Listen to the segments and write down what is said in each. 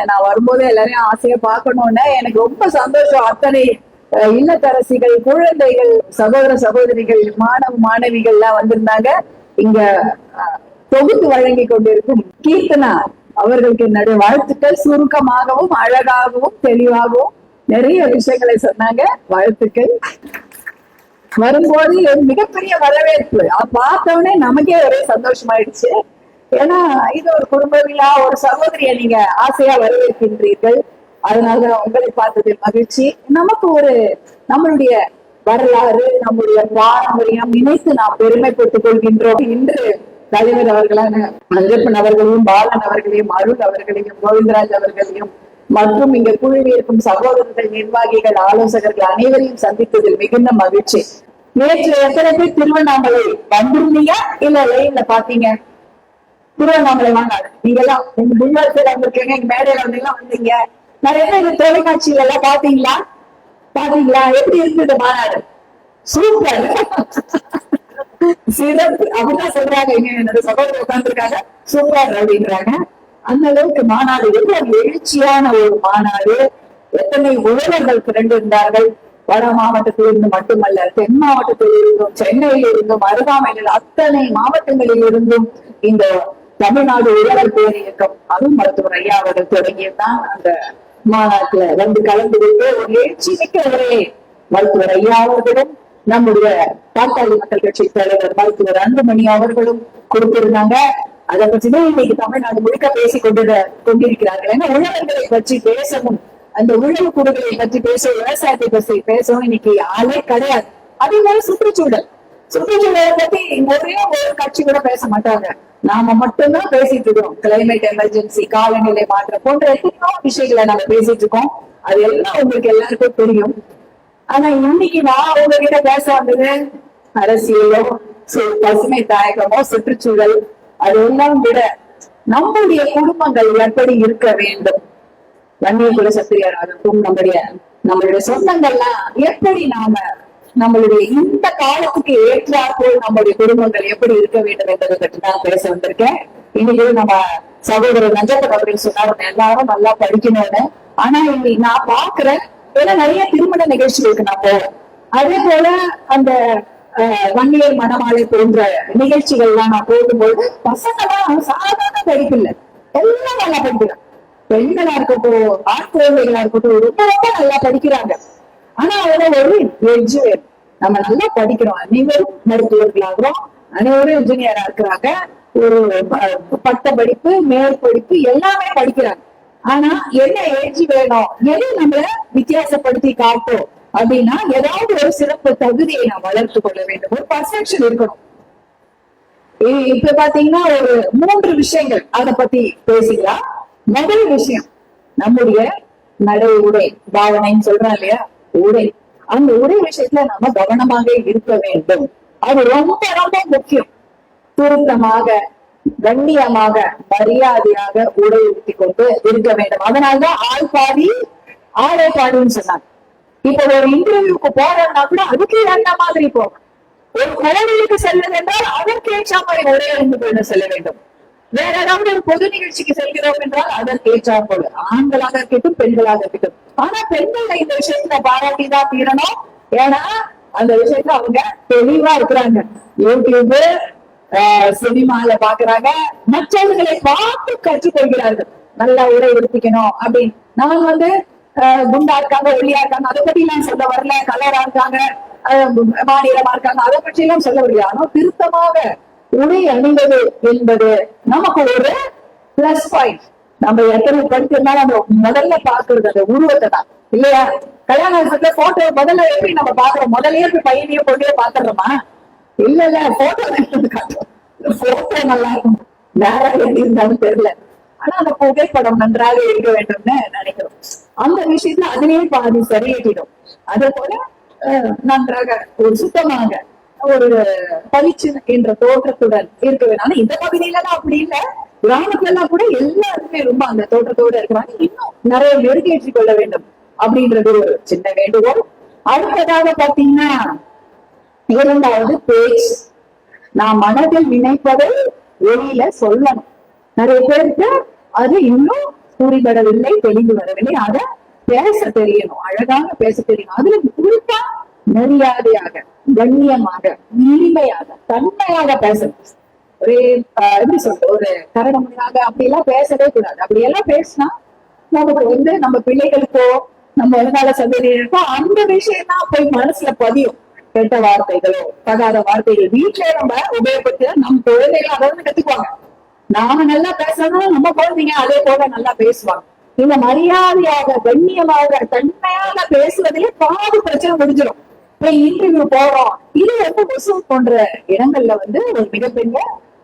நான் வரும்போது எல்லாரையும் ஆசையா பார்க்கணும்னு எனக்கு ரொம்ப சந்தோஷம். அத்தனை இல்லத்தரசிகள் குழந்தைகள் சகோதர சகோதரிகள் மாணவ மாணவிகள் எல்லாம் வந்திருந்தாங்க. இங்க தொகுத்து வழங்கி கொண்டிருக்கும் கீர்த்தனா அவர்களுக்கு என்னுடைய வாழ்த்துக்கள். சுருக்கமாகவும் அழகாகவும் தெளிவாகவும் நிறைய விஷயங்களை சொன்னாங்க. வாழ்த்துக்கள். வரும்போது ஒரு மிகப்பெரிய வரவேற்பு. அதை நமக்கே ஒரே சந்தோஷமாயிடுச்சு. ஏன்னா இது ஒரு குடும்ப விழா ஒரு சகோதரிய நீங்க ஆசையா வரவேற்கின்றீர்கள். அதனால உங்களை பார்த்ததில் மகிழ்ச்சி. நமக்கு ஒரு நம்மளுடைய வரலாறு நம்முடைய பாரம்பரியம் இணைத்து நாம் பெருமைப்பட்டுக் கொள்கின்றோம். இன்று தலைவர் அவர்களான அஞ்சப்பன் அவர்களையும் பாலன் அவர்களையும் அருள் அவர்களையும் கோவிந்தராஜ் அவர்களையும் மற்றும் இங்க குழுவில் இருக்கும் சகோதரர்கள் நிர்வாகிகள் ஆலோசகர்கள் அனைவரையும் சந்தித்ததில் மிகுந்த மகிழ்ச்சி. நேற்று எத்தனை பேர் திருவண்ணாமலை வந்திருந்தீங்க? இல்ல லைன்ல பாத்தீங்க திருவண்ணாமலை வாங்க. நீங்க எல்லாம் உங்க முன்னாள் பேர் வந்திருக்கீங்க எங்க மேடையில வந்தீங்க. நிறைய பேர் தொலைக்காட்சியில எல்லாம் பாத்தீங்களா? பாத்தீங்களா? எப்படி இருந்தது மாநாடு? சூப்பர் சிறப்பு. அப்படிதான் சொல்றாங்க. இங்க என்னோட சகோதரர் உட்கார்ந்துருக்காங்க. சூப்பர் அப்படின்றாங்க. அந்த அளவுக்கு மாநாடு எவ்வளவு எழுச்சியான ஒரு மாநாடு. எத்தனை உழவர்கள் திரண்டு இருந்தார்கள் வட மாவட்டத்திலிருந்து மட்டுமல்ல தென் மாவட்டத்தில் இருந்தும் சென்னையில் இருந்தும் அருகாமையில் அத்தனை மாவட்டங்களில் இருந்தும் இந்த தமிழ்நாடு உழவர் பேர் இயக்கம். அதுவும் மருத்துவர் ஐயா அவர்கள் தொடங்கியதான் அந்த மாநாட்டுல வந்து கலந்து கொண்டு ஒரு எழுச்சி மிக்க ஒரே மருத்துவர் ஐயா அவர்களும் நம்முடைய பாட்டாளி மக்கள் கட்சி தலைவர் மருத்துவர் அன்புமணி அவர்களும் கொடுத்திருந்தாங்க. அதை பற்றிதான் இன்னைக்கு தமிழ்நாடு முழுக்க பேசிக் கொண்டு கொண்டிருக்கிறார்கள். ஏன்னா உழவர்களை பற்றி பேசவும் அந்த உழவு கூடுகளை பற்றி பேச விவசாயத்தை பற்றி பேசவும் இன்னைக்கு ஆளே கிடையாது. அதே மாதிரி சுற்றுச்சூழல். சுற்றுச்சூழலை பத்தி ஒரே ஒரு கட்சி கூட பேச மாட்டாங்க. நாம மட்டும்தான் பேசிட்டு இருக்கோம் கிளைமேட் எமர்ஜென்சி காலநிலை மாற்றம் போன்ற எத்தனையோ விஷயங்களை நம்ம பேசிட்டு இருக்கோம் அது எல்லாம் உங்களுக்கு எல்லாருக்கும் தெரியும். ஆனா இன்னைக்கு நான் உங்ககிட்ட பேச வந்தது அரசியலோ பசுமை தாயகமோ சுற்றுச்சூழல் அது எல்லாம் விட நம்முடைய குடும்பங்கள் எப்படி இருக்க வேண்டும்? வன்னிய குல சத்திரியராகட்டும் நம்முடைய நம்மளுடைய சொந்தங்கள்லாம் எப்படி நாம நம்மளுடைய இந்த காலத்துக்கு ஏற்றாற்போல் நம்மளுடைய குடும்பங்கள் எப்படி இருக்க வேண்டும் என்பதை பற்றி நான் பேச வந்திருக்கேன். இன்னைக்கு நம்ம சகோதரர் நஞ்சப்பன் அப்படின்னு சொன்னாரு எல்லாரும் நல்லா படிக்கணும்னு. ஆனா இன்னைக்கு நான் பாக்குறேன் ஏன்னா நிறைய திருமண நிகழ்ச்சிகளுக்கு நான் போறேன். அதே போல அந்த அஹ், வன்னியர் மணமாலை போன்ற நிகழ்ச்சிகள்லாம் நான் போகும்போது பசங்கெல்லாம் சாதாரண படிப்பு இல்லை எல்லாம் நல்லா படிக்கிறாங்க. பெண்களா இருக்கட்டும் ஆண் குழந்தைகளா இருக்கட்டும் ரொம்ப ரொம்ப நல்லா படிக்கிறாங்க. ஆனா அதுல ஒரு எட்ஜ் வேணும். நம்ம நல்லா படிக்கிறோம். அனைவரும் மருத்துவர்களாகிறோம். அனைவரும் இன்ஜினியரா இருக்கிறாங்க. ஒரு பட்ட படிப்பு மேற்படிப்பு எல்லாமே படிக்கிறாங்க. ஆனா என்ன ஏஜ் வேணும்? எது நம்மள வித்தியாசப்படுத்தி காட்டும்? அப்படின்னா ஏதாவது ஒரு சிறப்பு தகுதியை நாம் வளர்த்து கொள்ள வேண்டும். ஒரு பர்செப்ஷன் இருக்கணும். இப்ப பாத்தீங்கன்னா ஒரு மூன்று விஷயங்கள். அத பத்தி பேசிக்கலாம். முதல் விஷயம் நம்முடைய நடை உடை பாவனைன்னு சொல்றோம் இல்லையா? உடை. அந்த உடை விஷயத்துல நம்ம கவனமாக இருக்க வேண்டும். அது ரொம்ப ரொம்ப முக்கியம். சுருக்கமாக கண்ணியமாக மரியாதையாக உடை உடுத்தி கொண்டு இருக்க வேண்டும். அதனால்தான் ஆள் பாதி ஆளே பாடின்னு சொன்னாங்க. இப்ப ஒரு இன்டர்வியூக்கு போறோம்னா கூட அதுக்கு அந்த மாதிரி போகும் ஒரு கோவிலுக்கு செல்வது என்றால் அதற்கு ஏற்ற மாதிரி உடை அணிந்து கொண்டு செல்ல வேண்டும். வேற ஏதாவது ஒரு பொது நிகழ்ச்சிக்கு செல்கிறோம் என்றால் அதற்கு ஏற்றாற் போல. ஆண்களாக இருக்கட்டும் பெண்களாக இருக்கட்டும். ஆனா பெண்கள் இந்த விஷயத்துல பாராட்டிதான் தீரணும். ஏன்னா அந்த விஷயத்துல அவங்க தெளிவா இருக்கிறாங்க. யூடியூப் சினிமால பாக்குறாங்க. மற்றவர்களை பார்த்து கற்றுக்கொள்கிறார்கள். நல்லா உடை எடுத்துக்கணும் அப்படின்னு. நான் வந்து ஆஹ் குண்டா இருக்காங்க ஒல்லியா இருக்காங்க அதை பத்தி எல்லாம் சொல்ல வரல கலரா இருக்காங்க ஆஹ் மாநிலமா இருக்காங்க அதை பற்றி எல்லாம் சொல்ல வரல. ஆனா திருத்தமாக உடை அணிவது என்பது நமக்கு ஒரு பிளஸ் பாயிண்ட் நம்ம எத்தனை படிச்சிருந்தாலும் நம்ம முதல்ல பாக்குறது அந்த உருவத்தை தான். இல்லையா? கல்யாணத்துல போட்டோ முதல்ல எப்படி நம்ம பாக்குறோம் முதல்லயே போய் பையனையும் பொண்ணையோ பாத்துறோமா இல்ல இல்ல போட்டோ போட்டோ நல்லா இருக்கும். வேற எப்படி இருந்தாலும் தெரியல. ஆனா அந்த புகைப்படம் நன்றாக இருக்க வேண்டும்னு நினைக்கிறோம். அந்த விஷயத்துல அதுலயே பாதி சரியாக்கிடும் அதே போல நன்றாக ஒரு சுத்தமாக ஒரு பளிச்சு என்ற தோற்றத்துடன் இருக்க வேண்டும். ஆனா இந்த பகுதியில அப்படி இல்ல. கிராமத்துல எல்லாம் கூட எல்லாருமே ரொம்ப அந்த தோற்றத்தோட இருக்கிறாங்க. இன்னும் நிறைய மெருகேற்றிக் கொள்ள வேண்டும் அப்படின்றது ஒரு சின்ன வேண்டுகோள். அடுத்ததாக பாத்தீங்கன்னா இரண்டாவது பேச்சு. நான் மனதில் நினைப்பதை வெளியில சொல்லணும். நிறைய பேருக்கு அது இன்னும் புரிபடவில்லை தெளிந்து வரவில்லை. அத பேச தெரியணும். அழகாக பேச தெரியணும். அதுல குறிப்பா மரியாதையாக கண்ணியமாக இனிமையாக தன்மையாக பேசணும். ஒரே எப்படி சொல்ற ஒரு கரடமுடியாக அப்படி எல்லாம் பேசவே கூடாது. அப்படி எல்லாம் பேசினா நமக்கு வந்து நம்ம பிள்ளைகளுக்கோ நம்ம வருங்கால சந்ததியினருக்கோ அந்த விஷயம் தான் போய் மனசுல பதியும். கெட்ட வார்த்தைகளோ தகாத வார்த்தைகள். வீட்டுல நம்ம உபயோகப்படுத்தி நம்ம குழந்தைகள் அதை வந்து கத்துக்குவாங்க. நாம நல்லா பேசணும் நம்ம குழந்தைங்க அதே போல நல்லா பேசுவாங்க. இந்த மரியாதையாக கண்ணியமாக தன்மையாக பேசுவதிலே பாது பிரச்சனை முடிஞ்சிடும் இன்டர்வியூ போறோம். இது வந்து முஸ்லிம் போன்ற இடங்கள்ல வந்து ஒரு மிகப்பெரிய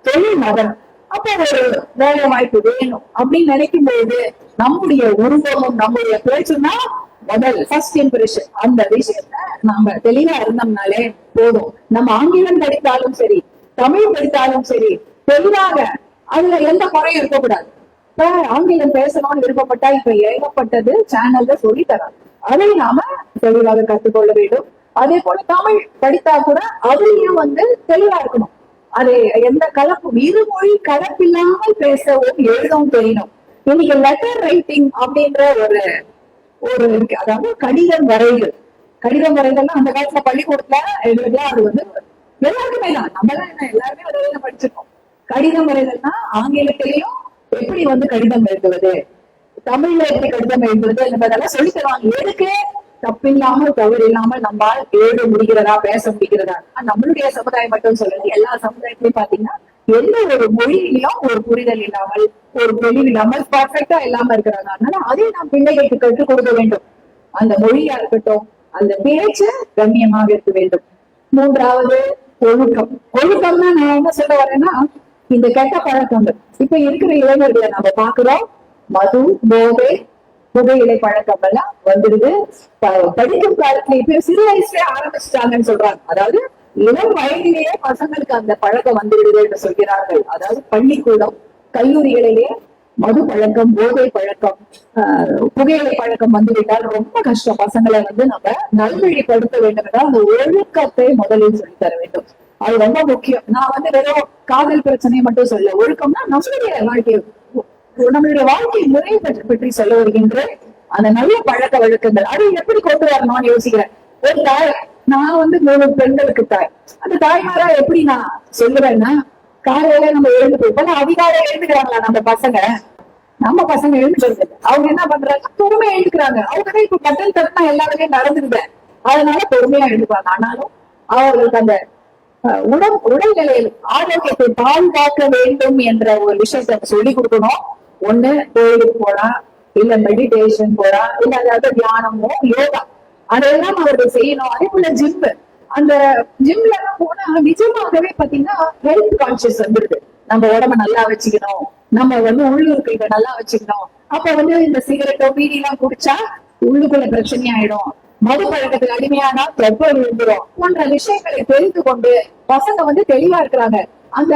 தொழில் நகரம். அப்ப ஒரு வேலை வாய்ப்பு வேணும் அப்படின்னு நினைக்கும் போது நம்முடைய உருவமும் நம்முடைய பேச்சுன்னா முதல் ஃபர்ஸ்ட் இம்ப்ரெஷன் அந்த விஷயத்த நாம தெளிவா இருந்தோம்னாலே போதும். நம்ம ஆங்கிலம் படித்தாலும் சரி தமிழ் படித்தாலும் சரி தெளிவாக அதுல எந்த குறையும் இருக்கக்கூடாது. இப்ப ஆங்கிலம் பேசணும்னு விருப்பப்பட்டா இப்ப ஏகப்பட்டது சேனல்ல சொல்லி தராங்க அதை நாம தெளிவாக கற்றுக்கொள்ள வேண்டும். அதே போல தமிழ் படித்தா கூட அதுலயும் வந்து தெளிவா இருக்கணும். அது எந்த கலப்பும் இருமொழி கலப்பில்லாமல் பேசவும் எழுதவும் தெரியணும். இன்னைக்கு லெட்டர் ரைட்டிங் அப்படின்ற ஒரு ஒரு அதாவது கடிதம் வரைதல். கடிதம் வரைதல்னா அந்த காலத்துல பள்ளிக்கூடத்துல எழுதுலாம் அது வந்து எல்லாருக்குமே தான். நம்மளாம் என்ன எல்லாருமே ஒரு இதுல படிச்சிருக்கோம். கடிதம் வரைதல்னா ஆங்கிலத்திலையும் எப்படி வந்து கடிதம் எழுதுவது? தமிழ்ல எப்படி கடிதம் எழுதுவது என்பதெல்லாம் சொல்லி தருவாங்க. எதுக்கு? தப்பில்லாமல் தவறு இல்லாமல் நம்மால் எழுத முடிகிறதா பேச முடிகிறதா? நம்மளுடைய சமுதாயம் மட்டும் சொல்றது எல்லா சமுதாயத்திலயும் பாத்தீங்கன்னா எந்த ஒரு மொழியிலும் ஒரு புரிதல் இல்லாமல் ஒரு தெளிவு இல்லாமல் பர்ஃபெக்டா இல்லாம இருக்கிறாங்க அதனால அதை நாம் பிள்ளைகளுக்கு கற்றுக் கொடுக்க வேண்டும். அந்த மொழியா இருக்கட்டும் அந்த பேச்சு கண்ணியமாக இருக்க வேண்டும். மூன்றாவது ஒழுக்கம். ஒழுக்கம்னா நான் என்ன சொல்ல வரேன்னா இந்த கெட்ட பழக்கங்கள். இப்ப இருக்கிற இளைஞர்களை நம்ம பாக்குறோம் மது போதை புகையிலை பழக்கம் எல்லாம் வந்துடுது. படிக்கும் காலத்துல இப்ப சிறு வயசுல ஆரம்பிச்சிட்டாங்கன்னு சொல்றாங்க. அதாவது இளம் வயதிலேயே பசங்களுக்கு அந்த பழக்கம் வந்துவிடுது என்று சொல்கிறார்கள். அதாவது பள்ளிக்கூடம் கல்லூரிகளிலேயே மது பழக்கம் போதை பழக்கம் ஆஹ், புகையிலை பழக்கம் வந்துவிட்டால் ரொம்ப கஷ்டம். பசங்களை வந்து நம்ம நல்வழிப்படுத்த வேண்டும் என்றால் அந்த ஒழுக்கத்தை முதலில் சொல்லி தர வேண்டும். அது ரொம்ப முக்கியம். நான் வந்து வெறும் காதல் பிரச்சனையை மட்டும் சொல்ல ஒழுக்கம்னா நம்மளுடைய வாழ்க்கையை நம்மளுடைய வாழ்க்கை முறைகள் பற்றி பற்றி சொல்ல வருகின்றேன். அந்த நல்ல பழக்க வழக்கங்கள். அதை எப்படி கொண்டு வரணும்னு யோசிக்கிறேன். ஒரு தாய் நான் வந்து மூணு பெண்களுக்கு தாய். அந்த தாய்மாரா எப்படி நான் சொல்லுவேன்னா காலையில நம்ம எழுந்து போய் அதிகாரம் எழுந்துக்கிறாங்களா நம்ம பசங்க? நம்ம பசங்க எழுந்துக்கிறது இல்ல. அவங்க என்ன பண்றாங்க? பொறுமையா எழுந்துக்கிறாங்க. அவங்க தான் இப்ப பட்டன் தட்டினா எல்லாருமே வேலையும் நடந்துருது அதனால பொறுமையா எழுந்துப்பாங்க. ஆனாலும் அவர்களுக்கு அந்த உடல் உடல்நிலையில் ஆரோக்கியத்தை பாதுகாக்க வேண்டும் என்ற ஒரு விஷயத்தை சொல்லி கொடுக்கணும். ஒண்ணு கோயிலுக்கு போலாம் இல்ல மெடிடேஷன் போலாம் இல்ல அதாவது தியானமோ யோகா. அதெல்லாம் அவர்கள் செய்யணும். அதே போல ஜிம் அந்த ஜிம்ல எல்லாம் போனா நிஜமாகவே பாத்தீங்கன்னா ஹெல்த் கான்சியஸ் வந்துருது நம்ம உடம்ப நல்லா வச்சுக்கணும். நம்ம வந்து உள்ளுறுக்கைகளை நல்லா வச்சுக்கணும். அப்ப வந்து இந்த சிகரெட்டோ பீடி எல்லாம் குடிச்சா உள்ளுக்குள்ள பிரச்சனை ஆயிடும். மது பழக்கத்துக்கு அடிமையானா தொப்பல் விழுந்துரும். போன்ற விஷயங்களை தெரிந்து கொண்டு பசங்க வந்து தெளிவா இருக்கிறாங்க. அந்த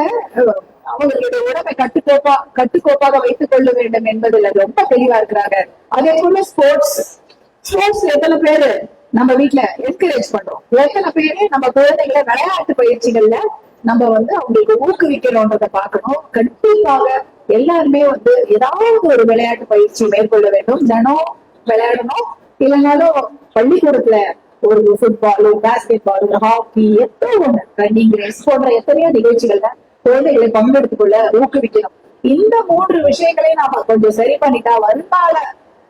அவர்களுடைய உடம்பை கட்டுக்கோப்பா கட்டுக்கோப்பாக வைத்துக் கொள்ள வேண்டும் என்பதுல ரொம்ப தெளிவா இருக்கிறாங்க. அதே போல ஸ்போர்ட்ஸ் ஸ்போர்ட்ஸ் எத்தனை பேரு நம்ம வீட்ல என்கரேஜ் பண்றோம். எத்தனை பேரு நம்ம குழந்தைகளை விளையாட்டு பயிற்சிகள்ல நம்ம வந்து அவங்களுக்கு ஊக்குவிக்கணும்ன்றத பார்க்கணும். கண்டிப்பாக எல்லாருமே வந்து ஏதாவது ஒரு விளையாட்டு பயிற்சி மேற்கொள்ள வேண்டும். தினம் விளையாடணும். இல்லைனாலும் பள்ளிக்கூடத்துல ஒரு ஃபுட்பாலோ பேஸ்கெட் பால் ஹாக்கி எத்தனை ஒண்ணு ரன்னிங் ரேஸ் போன்ற எத்தனையோ நிகழ்ச்சிகள்ல குழந்தைகளை பங்கெடுத்துக் கொள்ள ஊக்குவிக்கணும். இந்த மூன்று விஷயங்களை நாம கொஞ்சம் சரி பண்ணிட்டா வருங்கால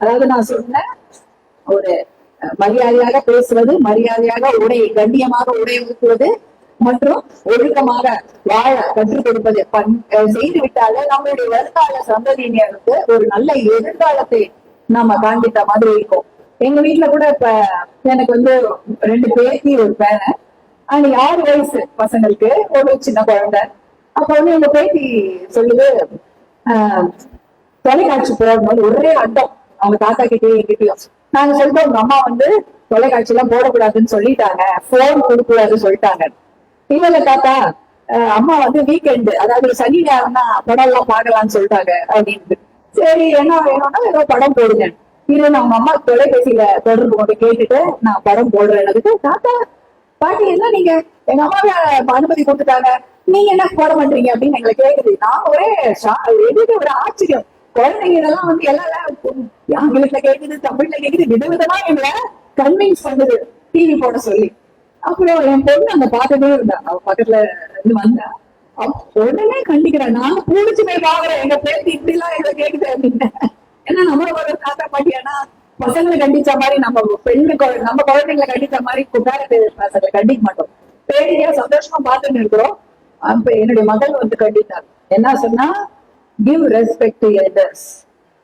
அதாவது நான் சொன்னேன் ஒரு மரியாதையாக பேசுவது மரியாதையாக உடை கண்ணியமாக உடை ஊக்குவது மற்றும் ஒழுக்கமாக வாழ கற்றுக் கொடுப்பது. பண் செய்து விட்டாலே நம்மளுடைய வருங்கால சந்ததியினருக்கு ஒரு நல்ல எதிர்காலத்தை நாம காண்பித்த மாதிரி இருக்கும். எங்க வீட்டுல கூட இப்ப எனக்கு வந்து ரெண்டு பேத்தி ஒரு பேரன். ஆனா ஆறு வயசு பசங்களுக்கு? ஒரு சின்ன குழந்தை. அப்ப வந்து எங்க பேத்தி சொல்லுது ஆஹ், தொலைக்காட்சி போடணும் ஒரே அண்டம் அவங்க தாத்தா கிட்டயும் எங்கிட்டயும் நாங்க சொல்லிட்டு உங்க அம்மா வந்து தொலைக்காட்சி எல்லாம் போடக்கூடாதுன்னு சொல்லிட்டாங்க. போன் கொடுக்கூடாதுன்னு சொல்லிட்டாங்க. இல்ல இல்ல தாத்தா அம்மா வந்து வீக்கெண்டு அதாவது சனி நேரம்னா படம் எல்லாம் பாக்கலாம்னு சொல்லிட்டாங்க. அப்படின்னு சரி என்ன வேணும்னா ஏதோ படம் போடுங்க. இல்ல நான் உங்க அம்மா தொலைபேசியில தொடர்பு கொண்டு கேட்டுட்டு நான் படம் போடுறேன் தாத்தா பாட்டி என்ன நீங்க? எங்க அம்மாவை அனுமதி கொடுத்துட்டாங்க. நீங்க என்ன போட மாட்டீங்க அப்படின்னு எங்களை கேக்குது. நான் ஒரே எதுக்கு ஒரு ஆச்சரியம்? குழந்தைங்க இதெல்லாம் வந்து எல்லாம் ஆங்கிலத்துல கேக்குது தமிழ்ல கேக்குது விதவிதமா எங்களை கன்வின்ஸ் பண்ணுது. டிவி போட சொல்லி. அப்புறம் என் பொண்ணு அந்த பார்த்துட்டே இருந்தா அவ பக்கத்துல இருந்து வந்தா உடனே கண்டிக்கிறேன் நான் பூடிச்சு போய் பாக்குறேன் எங்க பேத்தி இப்படி எல்லாம் எங்களை கேக்குது அப்படின்னு. ஏன்னா நம்ம ஒரு தாத்தா பாட்டி ஆனா பசங்களை கண்டிச்ச மாதிரி நம்ம பெண்ணு நம்ம குழந்தைங்களை கண்டிச்ச மாதிரி குட்டார பசங்களை கண்டிக்க மாட்டோம். பேரையா சந்தோஷமா பார்த்துன்னு இருக்கிறோம். என்னுடைய மகள் வந்து கண்டித்தார் என்ன சொன்னா கிவ் ரெஸ்பெக்ட் டு எல்டர்ஸ்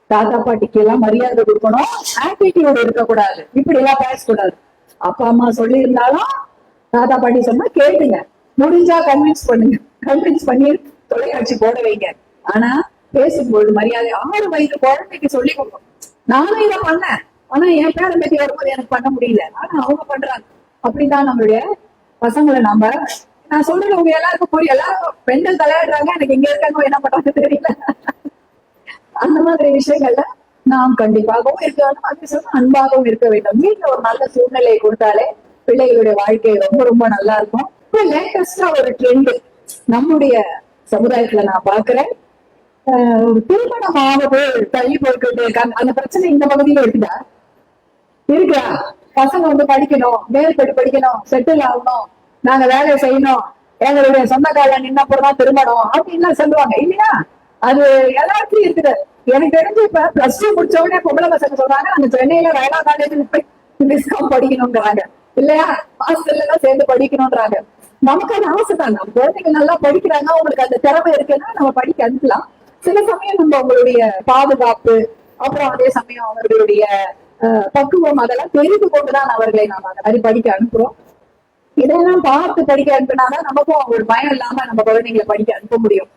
தாத்தா பாட்டிக்கு எல்லாம் மரியாதை கொடுக்கணும். ஆட்டிடியூட் இருக்கக்கூடாது. இப்படி எல்லாம் பேசக்கூடாது. அப்பா அம்மா சொல்லி இருந்தாலும் தாத்தா பாட்டி சொன்னா கேட்டுங்க. முடிஞ்சா கன்வின்ஸ் பண்ணுங்க. கன்வின்ஸ் பண்ணி தொலைக்காட்சி போட வைங்க. ஆனா பேசும்போது மரியாதை. ஆறு வயது குழந்தைக்கு சொல்லி கொடுக்கணும். நானும் இதை பண்ணேன். ஆனா என் பேரை பத்தி வரும்போது எனக்கு பண்ண முடியல. ஆனா அவங்க பண்றாங்க. அப்படிதான் நம்மளுடைய பசங்களை நம்ம நான் சொல்றது உங்க எல்லாருக்கும் புரியும். எல்லாரும் பெண்கள் தலையாடுறாங்க எனக்கு இங்க இருக்காங்க என்ன பண்றாங்க தெரியல. அந்த மாதிரி விஷயங்கள்ல நாம் கண்டிப்பாகவும் இருக்கணும் அது சொல்ல அன்பாகவும் இருக்க வேண்டும். வீட்டுல ஒரு நல்ல சூழ்நிலையை கொடுத்தாலே பிள்ளைகளுடைய வாழ்க்கை ரொம்ப ரொம்ப நல்லா இருக்கும். இப்ப லேட்டஸ்டா ஒரு ட்ரெண்ட் நம்முடைய சமுதாயத்துல நான் பாக்குறேன் ஆஹ் திருமணம் ஆவது தள்ளி போய்கிட்டு இருக்காங்க. அந்த பிரச்சனை இந்த பகுதியில இருக்குதா? இருக்கா? பசங்க வந்து படிக்கணும் மேல்படி படிக்கணும் செட்டில் ஆகணும். நாங்க வேலையை செய்யணும். எங்களுடைய சொந்த கால நின்னப்புறம் தான் திருமணம் அப்படின்லாம் சொல்லுவாங்க. இல்லையா? அது எல்லாருக்கும் இருக்குது. எனக்கு தெரிஞ்சு இப்ப பிளஸ் டூ முடிச்ச உடனே பொம்பளை பசங்க சொல்றாங்க அந்த சென்னையில ரயிலா காலேஜ் போய் டிஸ்கவுண்ட் படிக்கணும்ன்றாங்க இல்லையா? ஹாஸ்டல்ல எல்லாம் சேர்ந்து படிக்கணும்ன்றாங்க. நமக்கு அது ஆசை தான் நம்ம குழந்தைங்க நல்லா படிக்கிறாங்க அவங்களுக்கு அந்த திறமை இருக்குன்னா நம்ம படிக்க அனுப்பலாம். சில சமயம் நம்ம அவங்களுடைய பாதுகாப்பு அப்புறம் அதே சமயம் அவர்களுடைய அஹ், பக்குவம் அதெல்லாம் தெரிந்து கொண்டுதான் அவர்களை நாம அந்த மாதிரி படிக்க அனுப்புறோம். இதெல்லாம் பார்த்து படிக்க அனுப்பினாதான் நமக்கும் ஒரு பயம் இல்லாம நம்ம குழந்தைங்களை படிக்க அனுப்ப முடியும்.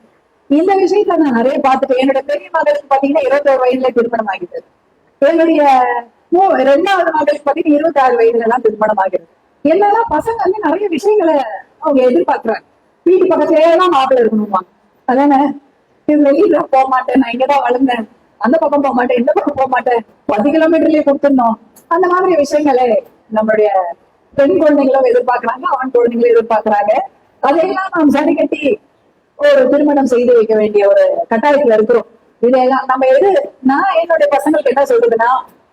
இந்த விஷயத்த நான் நிறைய பார்த்துட்டேன். என்னோட பெரிய மகளுக்கு பாத்தீங்கன்னா இருபத்தோரு வயதுல திருமணம் ஆகிட்டது. என்னுடைய ஓ ரெண்டாவது மகளுக்கு பாத்தீங்கன்னா இருபத்தி ஆறு வயதுல எல்லாம் திருமணம் ஆகிறது. என்னன்னா பசங்க வந்து நிறைய விஷயங்களை அவங்க எதிர்பார்க்கிறாங்க. வீட்டு பக்கத்துலயே எல்லாம் மாப்பிள்ளை இருக்கணுமா? அதானே? இது வெளியில போக மாட்டேன். நான் இங்கதான் வளர்ந்தேன். அந்த பக்கம் போக மாட்டேன். இந்த பக்கம் போக மாட்டேன். பத்து கிலோமீட்டர்லயே கொடுத்துருந்தோம் அந்த மாதிரி விஷயங்களை நம்மளுடைய பெண் குழந்தைகளும் எதிர்பார்க்கறாங்க ஆண் குழந்தைகளும் எதிர்பார்க்கிறாங்க. அதையெல்லாம் நாம் சரி கட்டி ஒரு திருமணம் செய்து வைக்க வேண்டிய ஒரு கட்டாயத்துல இருக்கிறோம். இதெல்லாம் நம்ம எது நான் என்னுடைய பசங்களுக்கு என்ன சொல்றதுன்னா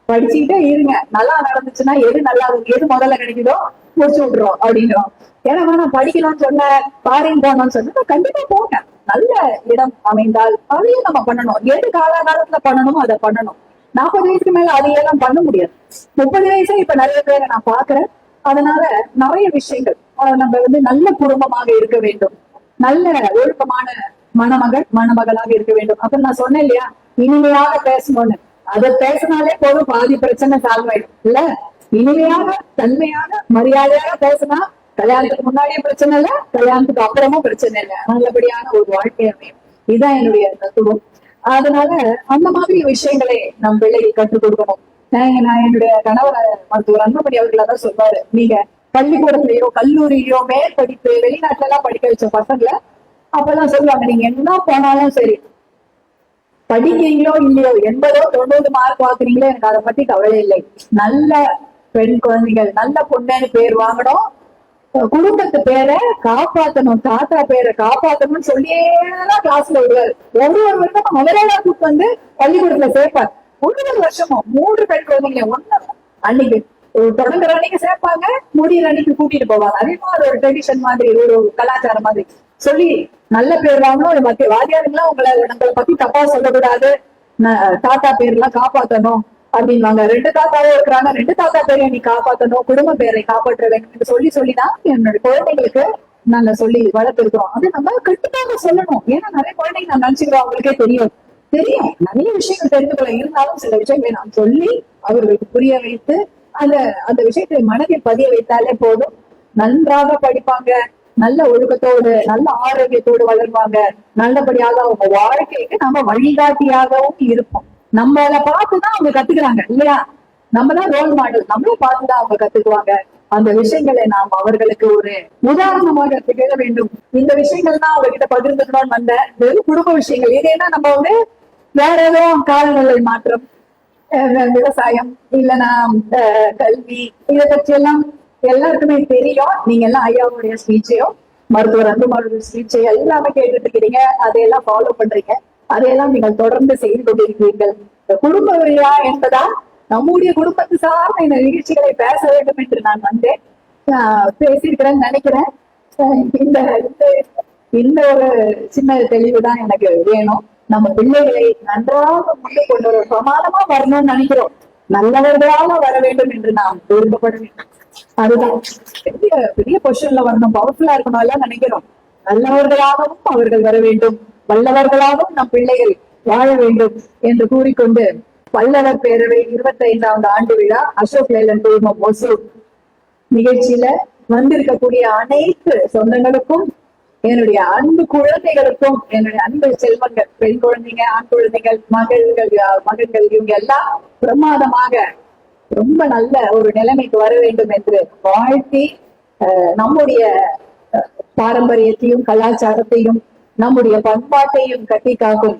படிச்சுக்கிட்டே இருங்க. நல்லா நடந்துச்சுன்னா எது நல்லா எது முதல்ல கிடைக்குதோ முடிச்சு விட்டுறோம் அப்படின்றோம். ஏன்னா நான் படிக்கணும்னு சொன்ன பாரின் போகணும்னு சொன்னா கண்டிப்பா போங்க நல்ல இடம் அமைந்தால் அதையும் நம்ம பண்ணணும். எது காலகாலத்துல பண்ணணுமோ அதை பண்ணணும். நாற்பது வயசுக்கு மேல அதையெல்லாம் பண்ண முடியாது. முப்பது வயசே இப்ப நிறைய பேரை நான் பாக்குறேன் அதனால நிறைய விஷயங்கள். நம்ம வந்து நல்ல குடும்பமாக இருக்க வேண்டும். நல்ல ஒழுக்கமான மணமகள் மணமகளாக இருக்க வேண்டும். அப்ப நான் சொன்னேன் இல்லையா? இனிமையாக பேசணும்னு. அதை பேசினாலே போதும். பாதி பிரச்சனை சால்வ் ஆயிடும். இல்ல இனிமையாக தன்மையாக மரியாதையாக பேசினா கல்யாணத்துக்கு முன்னாடியே பிரச்சனை இல்ல கல்யாணத்துக்கு அப்புறமும் பிரச்சனை இல்ல. நல்லபடியான ஒரு வாழ்க்கை அமையும். இதுதான் என்னுடைய தத்துவம் அதனால அந்த மாதிரி விஷயங்களை நம் பிள்ளைக்கு கற்றுக் கொடுக்கணும். நான் என்னுடைய கணவர் மருத்துவர் அன்புமணி அவர்கள் தான் சொல்வாரு. நீங்க பள்ளிக்கூடத்திலேயோ கல்லூரியிலோ மேற்படிப்பு வெளிநாட்டுல எல்லாம் படிக்க வச்ச பசங்களை அப்பெல்லாம் சொல்லுவாங்க நீங்க என்ன போனாலும் சரி படிக்கிறீங்களோ இல்லையோ எண்பதோ தொண்ணூறு மார்க் வாக்குறீங்களோ எனக்கு அதை பத்தி கவலை இல்லை. நல்ல பெண் குழந்தைகள் நல்ல பொண்ணுன்னு பேர் வாங்கணும். குடும்பத்து பேரை காப்பாத்தணும் தாத்தா பேரை காப்பாத்தணும்னு சொல்லியே தான் கிளாஸ்ல விடுவாரு. ஒரு ஒரு வருஷமும் முதலாளர் கூப்பிட்டு வந்து பள்ளிக்கூடத்துல சேர்ப்பார். ஒரு வருஷமும் மூன்று பெண் குழந்தைங்க ஒண்ணு அன்னைக்கு தொடங்குற அன்னைக்கு சேர்ப்பாங்க முடியிற அன்னைக்கு கூட்டிட்டு போவாங்க. அதே மாதிரி ஒரு ட்ரெடிஷன் மாதிரி ஒரு கலாச்சாரம் மாதிரி சொல்லி நல்ல பேர் வாங்கணும் மத்திய வாத்தியாருங்களாம் உங்களை நம்மளை பத்தி தப்பா சொல்லக்கூடாது. தாத்தா பேர்லாம் காப்பாத்தணும் அப்படின்வாங்க. ரெண்டு தாத்தாவும் இருக்கிறாங்க ரெண்டு தாத்தா பேரையும் நீ காப்பாத்தணும் குடும்ப பேரை காப்பாற்ற வேண்டும் சொல்லி சொல்லிதான் என்னோட குழந்தைங்களுக்கு நாங்க சொல்லி வளர்த்திருக்கிறோம். அது நம்ம கண்டிப்பாக சொல்லணும். ஏன்னா நிறைய குழந்தைங்க நான் நினைச்சுக்கிறோம் அவங்களுக்கே தெரியும். தெரியும் நிறைய விஷயங்கள் தெரிந்து கொள்ள இருந்தாலும் சில விஷயங்களை நாம் சொல்லி அவர்களுக்கு புரிய வைத்து அந்த அந்த விஷயத்தை மனதில் பதிய வைத்தாலே போதும். நன்றாக படிப்பாங்க. நல்ல ஒழுக்கத்தோடு நல்ல ஆரோக்கியத்தோடு வளருவாங்க. நல்லபடியாக அவங்க வாழ்க்கைக்கு நம்ம வழிகாட்டியாகவும் இருப்போம். நம்மள பார்த்துதான் அவங்க கத்துக்கிறாங்க இல்லையா? நம்ம தான் ரோல் மாடல் நம்மள பார்த்துதான் அவங்க கத்துக்குவாங்க. அந்த விஷயங்களை நாம் அவர்களுக்கு ஒரு உதாரணமாக திகழ வேண்டும். இந்த விஷயங்கள் தான் அவர்கிட்ட பகிர்ந்துக்கணும்னு வந்தேன். வெறும் குடும்ப விஷயங்கள். இது நம்ம வந்து வேற ஏதோ காலநிலை மாற்றம் விவசாயம் இல்லைன்னா கல்வி இதை பற்றி எல்லாம் எல்லாருக்குமே தெரியும். நீங்க எல்லாம் ஐயாவுடைய ஸ்பீச்சையும் மருத்துவர் அன்புமாருடைய ஸ்பீச்சை எல்லாமே கேட்டுட்டு இருக்கிறீங்க அதையெல்லாம் ஃபாலோ பண்றீங்க. அதையெல்லாம் நீங்கள் தொடர்ந்து செய்து கொண்டிருக்கிறீர்கள். குடும்ப விழா என்பதா நம்முடைய குடும்பத்து சார்ந்த இந்த நிகழ்ச்சிகளை பேச வேண்டும் என்று நான் வந்தேன். ஆஹ் பேசியிருக்கிறேன்னு நினைக்கிறேன். இந்த இந்த- ஒரு சின்ன தெளிவு தான் எனக்கு வேணும். நம்ம பிள்ளைகளை நன்றாக முன்னே கொண்டு வர பிரமாதமா வரணும்னு நினைக்கிறோம். நல்லவர்களாக வர வேண்டும் என்று நாம் விரும்பப்பட வேண்டும். அதுதான். பெரிய பெரிய பொசிஷன்ல வரணும். பவர்ஃபுல்லா இருக்கணும் எல்லாம் நினைக்கிறோம். நல்லவர்களாகவும் அவர்கள் வர வேண்டும். வல்லவர்களாகவும் நம் பிள்ளைகள் வாழ வேண்டும் என்று கூறிக்கொண்டு பல்லவர் பேரவை இருபத்தி ஐந்தாவது ஆண்டு விழா அசோக் லேலன் குழுமம் ஒசூர். நிகழ்ச்சியில வந்திருக்கக்கூடிய அனைத்து சொந்தங்களுக்கும் என்னுடைய அன்பு குழந்தைகளுக்கும் என்னுடைய அன்பு செல்வங்கள் பெண் குழந்தைங்க ஆண் குழந்தைகள் மகள்கள் மகன்கள் இவங்க எல்லாம் பிரமாதமாக ரொம்ப நல்ல ஒரு நிலைமைக்கு வர வேண்டும் என்று வாழ்த்தி அஹ், நம்முடைய அஹ், பாரம்பரியத்தையும் கலாச்சாரத்தையும் நம்முடைய பண்பாட்டையும் கட்டி காக்கும்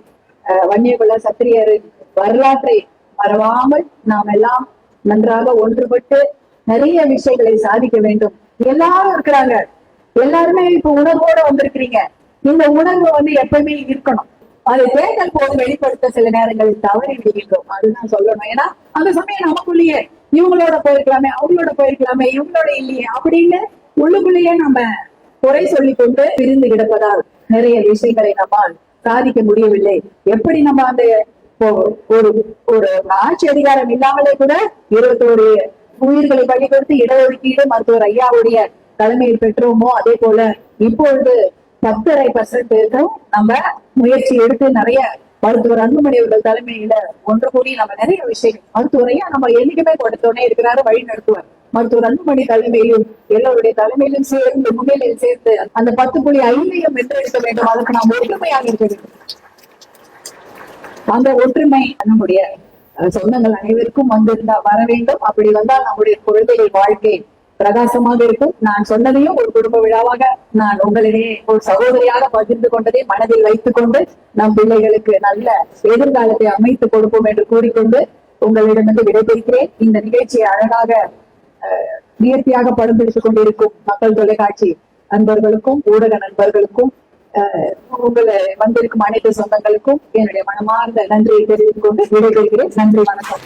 வன்னியகுல சத்திரியரின் வரலாற்றை மறவாமல் நாம் எல்லாம் நன்றாக ஒன்றுபட்டு நிறைய விஷயங்களை சாதிக்க வேண்டும். எல்லாரும் இருக்கிறாங்க. எல்லாருமே இப்ப உணர்வோட வந்திருக்கிறீங்க. இந்த உணர்வு வந்து எப்பவுமே இருக்கணும். அதை தேர்தல் போது வெளிப்படுத்த சில நேரங்களில் தவறி விடுகின்றோம். அதுதான் சொல்லணும். ஏன்னா அந்த சமயம் நமக்குள்ளேயே இவங்களோட போயிருக்கலாமே அவங்களோட போயிருக்கலாமே இவங்களோட இல்லையே அப்படின்னு உள்ளுக்குள்ளேயே நம்ம குறை சொல்லி கொண்டு பிரிந்து கிடப்பதால் நிறைய விஷயங்களை நம்மால் சாதிக்க முடியவில்லை. எப்படி நம்ம அந்த ஒரு ஒரு ஆட்சி அதிகாரம் இல்லாமலே கூட இருபத்தோரு உயிர்களை பலி கொடுத்து இடஒதுக்கீடு மருத்துவர் ஐயாவுடைய தலைமையில் பெற்றோமோ அதே போல இப்பொழுது பத்தரை பர்சன்ட் நம்ம முயற்சி எடுத்து நிறைய மருத்துவர் அன்புமணி அவர்கள் தலைமையில ஒன்று கூடி நம்ம நிறைய விஷயங்கள். மருத்துவரையா நம்ம என்னைக்குமே கொடுத்தோடனே இருக்கிறாரு வழி நடத்துவார். மருத்துவர் அன்புமணி தலைமையிலும் எல்லோருடைய தலைமையிலும் சேர்ந்து முன்னிலையில் சேர்ந்து அந்த பத்து புள்ளி ஐந்தையும் வென்றெடுக்க வேண்டும். அதற்கு நாம் ஒற்றுமையாக இருக்க வேண்டும். அந்த ஒற்றுமை நம்முடைய சொந்தங்கள் அனைவருக்கும் வந்திருந்தா வர வேண்டும். அப்படி வந்தால் நம்முடைய குழந்தைகள் வாழ்க்கை பிரகாசமாக இருக்கும். நான் சொன்னதையும் ஒரு குடும்ப விழாவாக நான் உங்களிடையே ஒரு சகோதரியாக பகிர்ந்து கொண்டதை மனதில் வைத்துக் கொண்டு நம் பிள்ளைகளுக்கு நல்ல எதிர்காலத்தை அமைத்து கொடுப்போம் என்று கூறிக்கொண்டு உங்களிடமிருந்து விடைபெறுகிறேன். இந்த நிகழ்ச்சியை அழகாக நேர்த்தியாக படம் பிடித்துக் கொண்டிருக்கும் மக்கள் தொலைக்காட்சி நண்பர்களுக்கும் ஊடக நண்பர்களுக்கும் உங்களை வந்திருக்கும் அனைத்து சொந்தங்களுக்கும் என்னுடைய மனமார்ந்த நன்றியை தெரிவித்துக் கொண்டு விடைபெறுகிறேன். நன்றி வணக்கம்.